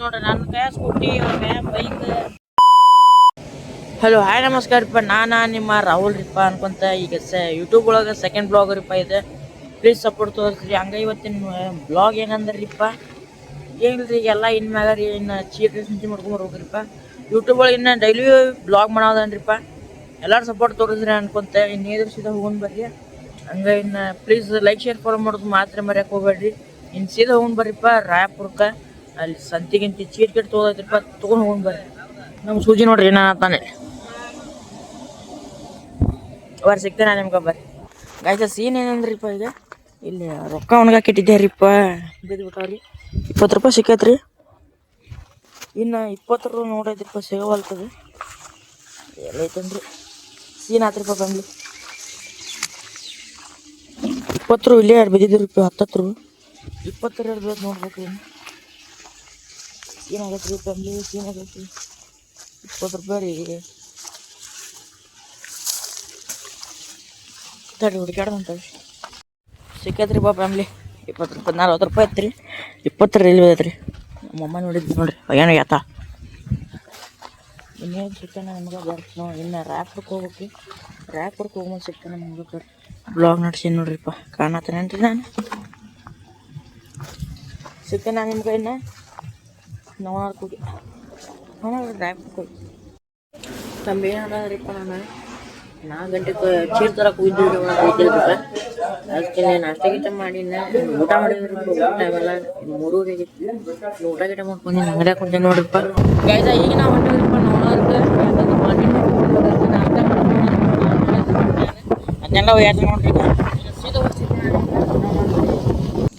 ನೋಡ್ರಿ. ನನ್ನ ಕೈ ಸ್ಕೂಟಿ ಹಲೋ ಹಾಯ್ ನಮಸ್ಕಾರ ರೀಪ್ಪ ನಾನು ನಿಮ್ಮ ರಾಹುಲ್ ರೀಪ್ಪ ಅನ್ಕೊಂತ. ಈಗ ಯೂಟ್ಯೂಬ್ ಒಳಗೆ ಸೆಕೆಂಡ್ ಬ್ಲಾಗ್ ರೀಪ್ಪ ಇದೆ. ಪ್ಲೀಸ್ ಸಪೋರ್ಟ್ ತೋರಿಸ್ರಿ. ಹಂಗ ಇವತ್ತಿನ ಬ್ಲಾಗ್ ಏನಂದ್ರೆ ರೀಪ ಏನಿಲ್ರಿ ಈಗ ಎಲ್ಲ ಇನ್ ಮ್ಯಾಗ ರೀ, ಇನ್ನು ಚೀಟಿ ಮಾಡ್ಕೊಂಡ್ ಬರ್ಬೇಕ್ರಿಪ್ಪ ಯೂಟ್ಯೂಬ್ ಒಳಗೆ ಇನ್ನು ಡೈಲಿ ಬ್ಲಾಗ್ ಮಾಡೋದನ್ರಿಪ್ಪ ಎಲ್ಲರೂ ಸಪೋರ್ಟ್ ತೋರಿಸ್ರಿ ಅನ್ಕೊಂತ. ಇನ್ನು ಎದುರು ಸೀದಾ ಹೋಗೋಣ ಬರ್ರಿ. ಹಂಗ ಇನ್ನು ಪ್ಲೀಸ್ ಲೈಕ್ ಶೇರ್ ಫಾಲೋ ಮಾಡೋದು ಮಾತ್ರ ಮರ್ಯಾಕೆ ಹೋಗ್ಬೇಡ್ರಿ. ಇನ್ನು ಸೀದಾ ಹೋಗೋಣ ಬರ್ರಿಪ್ಪ. ರಾಯಪುರಕ್ಕೆ. ಅಲ್ಲಿ ಸಂತಿಗಿಂತ ಚೀಟ್ ಗಿಟ್ ತೊಗೊಳೈತ್ರಿಪ್ಪ ತೊಗೊಂಡು ಹೋಗೋಣ ಬರ್ರಿ. ನಮ್ಮ ಸೂಜಿ ನೋಡ್ರಿ ಏನ ತಾನೆ ಅವ್ರು ಸಿಗ್ತೇನೆ ನಿಮ್ಗೆ ಬರ್ರಿ. ಗಾಯ್ಸ ಸೀನ್ ಏನಂದ್ರಿಪ್ಪ ಈಗ? ಇಲ್ಲಿ ರೊಕ್ಕ ಒಣಗಾಕ್ ಇಟ್ಟಿದ್ಯಾರಿಪ್ಪ ಬಿದ್ದುಬಿಟ್ಟವ್ರಿ ಇಪ್ಪತ್ತು ರೂಪಾಯಿ ಸಿಕ್ಕೈತ್ರಿ. ಇನ್ನು ಇಪ್ಪತ್ತು ರೂಪಾಯಿ ನೋಡೈತ್ರಿಪ್ಪ ಸಿಗವಲ್ತದೆ. ಎಲ್ಲೈತಂದ್ರಿ ಸೀನ್ ಆತ್ರಿಪ್ಪ ಬಂದ್ಲಿ. ಇಪ್ಪತ್ತು ರೂಪಾಯಿ ಇಲ್ಲೇ ಯಾರು ರೂಪಾಯಿ ಹತ್ತತ್ತು ರೂಪಾಯಿ ಇಪ್ಪತ್ತರ ಎರಡು ಬೇಕು ನೋಡ್ಬೇಕು ಇನ್ನು. ಏನಾಗೈತೆ ರೀ ಫ್ಯಾಮ್ಲಿ ಏನಾಗೈತಿ ಇಪ್ಪತ್ತು ರೂಪಾಯಿ ರೀ ತಡಿ ಹುಡುಕ್ಯಾಡ್ದಂತ ಸಿಕ್ಕೈತ್ರಿ ಬಾ ಫ್ಯಾಮ್ಲಿ ಇಪ್ಪತ್ತು ರೂಪಾಯಿ ನಲ್ವತ್ತು ರೂಪಾಯಿ ಐತ್ರಿ ಇಪ್ಪತ್ತರ ರೈಲ್ವೆ ಐತ್ರಿ ನಮ್ಮಮ್ಮ ನೋಡಿದ್ವಿ ನೋಡ್ರಿ ಏನು ಯಾತ ಇನ್ನೇನು ಸಿಗ್ತಾನೆ ನಮ್ಗೆ ಬರ್ತ ನೋಡಿ ಇನ್ನು ರ್ಯಾಪುರ್ಗೆ ಹೋಗ್ಬೇಕು ರ್ಯಾಪುರ್ಗೆ ಹೋಗ್ಬೋದು ಸಿಗ್ತಾನೆ ನಮ್ಗೆ ಬರ್ರಿ ಬ್ಲಾಗ್ ನಡ್ಸಿ ನೋಡ್ರಿಪ್ಪ ಕಾಣತ್ತೇನೇನ್ರಿ ನಾನು ಸಿಗ್ತಾನೆ ನಿಮ್ಗೆ ಇನ್ನು ಹೋಗಿ ತಮ್ಮ ಏನದರಿಪ್ಪ ನಾನು ನಾಲ್ಕು ಗಂಟೆ ಚೀರ್ ತರಕ್ಕೆ ಒಳಗೆ ಹೋಗಿದ್ದಿಲ್ರಿ ಅದಕ್ಕೆ ನಾಷ್ಟ ಗೀಟ ಮಾಡಿನ ಊಟ ಮಾಡಿದ್ರು ಊಟ ಇವೆಲ್ಲ ಮೂರೂವರೆ ಆಗೈತಿ ಇನ್ನು ಊಟ ಗೀಟ ಮಾಡ್ಕೊಂಡು ಅಂಗಡಿಯಾಗ ಕುಂತೀನಿ ನೋಡ್ರಿಪ್ಪ ಗೈದ ಈಗ ನಾವು ನೋಡೋದಕ್ಕೆ ಅದನ್ನೆಲ್ಲ ಯಾರು ನೋಡ್ರಿ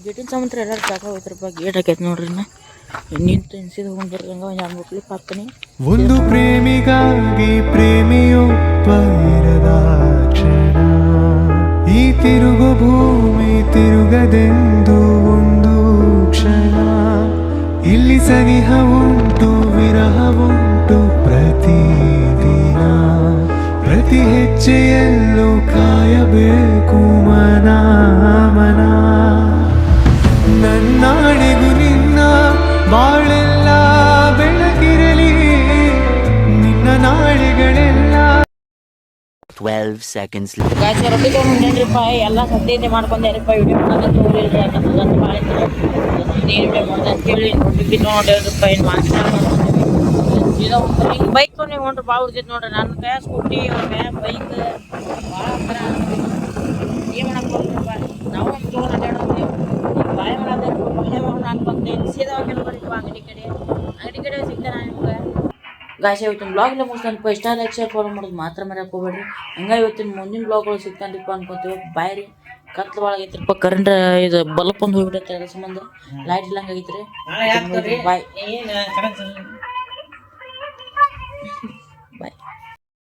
ಗೇಟಿನ ಸಾಮಂತ್ರ ಎಲ್ಲರೂ ಸಾಕ ಹೋಯ್ತಾರಪ್ಪ ಗೇಟ್ ಹಾಕೈತೆ ನೋಡ್ರಿ ಇನ್ನು ನಿಂತು ಇನ್ನು ಸೀದಾ ಹೋಗಿ ಬರ್ದಂಗ ಒಂದು ಎರಡು ಮೂರು ಕ್ಲಿಪ್ ಹಾಕ್ತೀನಿ ಒಂದು ಪ್ರೇಮಿಗಾಗಿ ಪ್ರೇಮಿಯೊಬ್ಬ ಇರದ ಕ್ಷಣ ಈ ತಿರುಗು ಭೂಮಿ ತಿರುಗದೆಂದು ಒಂದು ಕ್ಷಣ ಇಲ್ಲಿ ಸನಿಹ ಉಂಟು ವಿರಹ ಉಂಟು ಪ್ರತಿದಿನ ಪ್ರತಿ ಹೆಜ್ಜೆಯಲ್ಲೂ ಕಾಯಬೇಕು 12 seconds later. ಗಾಯ್ಸ್ ರೊಟ್ಟಿ ತೊಗೊಂಡು ಹೊಂಟೇನ್ರಿಪ್ಪ ಎಲ್ಲ ಸದ್ಯತೆ ಮಾಡ್ಕೊಂಡೇರಿಪ್ಪ ವಿಡಿಯೋ ಮಾಡೋದು ತೋರಿಲ್ರಿ ಯಾಕಂದ್ರೆ ಅದು ಭಾಳ ಇತ್ತು ವಿಡಿಯೋ ಮಾಡ್ದೆ ಅಂತೇಳಿ ರೊಟ್ಟಿ ಬಿದ್ದು ನೋಡಿದ್ರಪ್ಪ ಏನು ಹಿಂಗೆ ಬೈಕ್ ತೊಗೊಂಡು ಹೊಂಟ್ರೆ ಭಾಳ ಉರ್ತೈತಿ ನೋಡ್ರಿ ನನ್ನ ಕೈ ಸ್ಕೂಟಿ ಅವ್ರ ಕೈ ಬೈಕ್ ಭಾಳ ಅಂತರ ಏನು ಬರ್ತಪ್ಪ ನಾವು ನಮ್ಮ ತೊಗೊಂಡು ಅಡ್ಡಾಡೋದು ಬಾಳೆ ಮಾಡೋದು ಬಾಳೆ ಮಾಡೋಣ ಅನ್ಕೊಂತೇನೆ ಸೀದಾ ಹೋಗಿ ಬರ್ರಿಪ್ಪ ಅಂಗಡಿ ಕಡೆ ಅಂಗಡಿ ಕಡೆ ಸಿಗ್ತಾನೆ ನಿಮ್ಗೆ ಗಾಯ್ಸ್ ಇವತ್ತಿನ ಬ್ಲಾಗ್ ಇಲ್ಲ ಮುಗಿಸ್ತನಪ್ಪ ಇಷ್ಟ ಲೈಕ್ ಶೇರ್ ಫಾಲೋ ಮಾಡೋದು ಮಾತ್ರ ಮರ್ಯಾಕೆ ಹೋಗ್ಬೇಡ್ರಿ. ಹಂಗೆ ಇವತ್ತಿನ ಮುಂದಿನ ಬ್ಲಾಗ್ಗಳು ಸಿಗ್ತಾನ್ರಿಪ್ಪ ಅನ್ಕೊತೀವಿ. ಬಾಯ್ ರೀ. ಕತ್ಲು ಒಳಗೈತ್ರಿಪ್ಪ ಕರೆಂಟ್ ಇದು ಬಲ್ಪ್ ಒಂದು ಹೋಗ್ಬಿಟ್ಟೈತೆ ಅದ್ರ ಸಂಬಂಧ. ಲೈಟ್ ಇಲ್ಲಂಗೆ ಆಗೈತ್ರಿ ಬಾಯ್